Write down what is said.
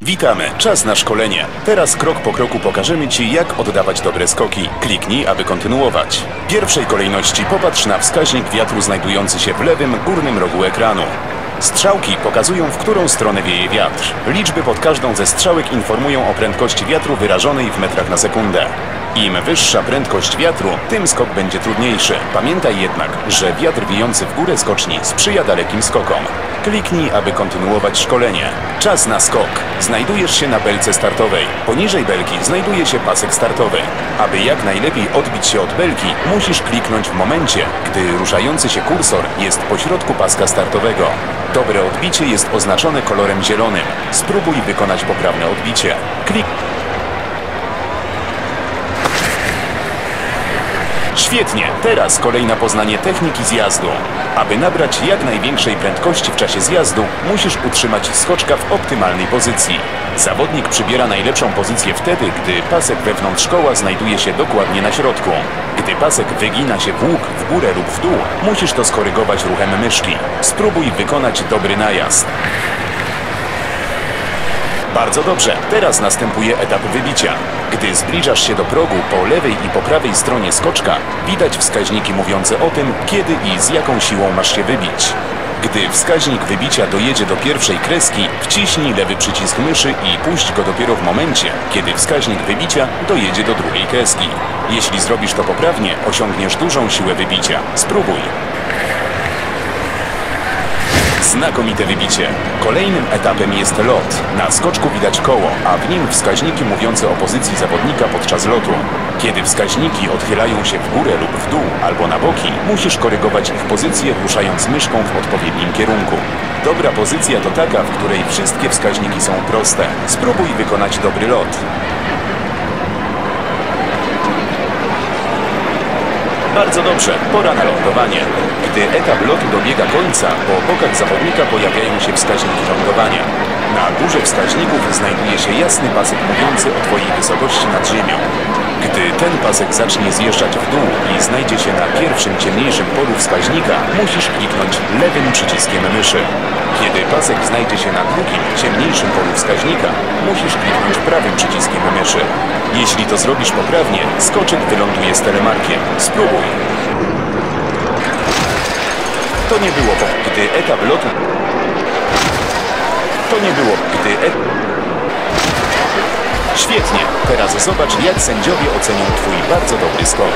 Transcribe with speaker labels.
Speaker 1: Witamy, czas na szkolenie. Teraz krok po kroku pokażemy Ci, jak oddawać dobre skoki. Kliknij, aby kontynuować. W pierwszej kolejności popatrz na wskaźnik wiatru znajdujący się w lewym górnym rogu ekranu. Strzałki pokazują, w którą stronę wieje wiatr. Liczby pod każdą ze strzałek informują o prędkości wiatru wyrażonej w metrach na sekundę. Im wyższa prędkość wiatru, tym skok będzie trudniejszy. Pamiętaj jednak, że wiatr wiejący w górę skoczni sprzyja dalekim skokom. Kliknij, aby kontynuować szkolenie. Czas na skok. Znajdujesz się na belce startowej. Poniżej belki znajduje się pasek startowy. Aby jak najlepiej odbić się od belki, musisz kliknąć w momencie, gdy ruszający się kursor jest pośrodku paska startowego. Dobre odbicie jest oznaczone kolorem zielonym. Spróbuj wykonać poprawne odbicie. Klik Świetnie, teraz kolej na poznanie techniki zjazdu. Aby nabrać jak największej prędkości w czasie zjazdu, musisz utrzymać skoczka w optymalnej pozycji. Zawodnik przybiera najlepszą pozycję wtedy, gdy pasek wewnątrz koła znajduje się dokładnie na środku. Gdy pasek wygina się w łuk, w górę lub w dół, musisz to skorygować ruchem myszki. Spróbuj wykonać dobry najazd. Bardzo dobrze, teraz następuje etap wybicia. Gdy zbliżasz się do progu po lewej i po prawej stronie skoczka, widać wskaźniki mówiące o tym, kiedy i z jaką siłą masz się wybić. Gdy wskaźnik wybicia dojedzie do pierwszej kreski, wciśnij lewy przycisk myszy i puść go dopiero w momencie, kiedy wskaźnik wybicia dojedzie do drugiej kreski. Jeśli zrobisz to poprawnie, osiągniesz dużą siłę wybicia. Spróbuj. Znakomite wybicie. Kolejnym etapem jest lot. Na skoczku widać koło, a w nim wskaźniki mówiące o pozycji zawodnika podczas lotu. Kiedy wskaźniki odchylają się w górę lub w dół albo na boki, musisz korygować ich pozycję ruszając myszką w odpowiednim kierunku. Dobra pozycja to taka, w której wszystkie wskaźniki są proste. Spróbuj wykonać dobry lot. Bardzo dobrze, pora na lądowanie. Gdy etap lotu dobiega końca, po bokach zawodnika pojawiają się wskaźniki lądowania. Na górze wskaźników znajduje się jasny pasek mówiący o Twojej wysokości nad ziemią. Gdy ten pasek zacznie zjeżdżać w dół i znajdzie się na pierwszym ciemniejszym polu wskaźnika, musisz kliknąć lewym przyciskiem myszy. Kiedy pasek znajdzie się na drugim, ciemniejszym polu wskaźnika, musisz kliknąć prawym przyciskiem myszy. Jeśli to zrobisz poprawnie, skoczek wyląduje z telemarkiem. Spróbuj. To nie było, gdy etap lotu... To nie było, gdy et... Świetnie. Teraz zobacz, jak sędziowie ocenią Twój bardzo dobry skok.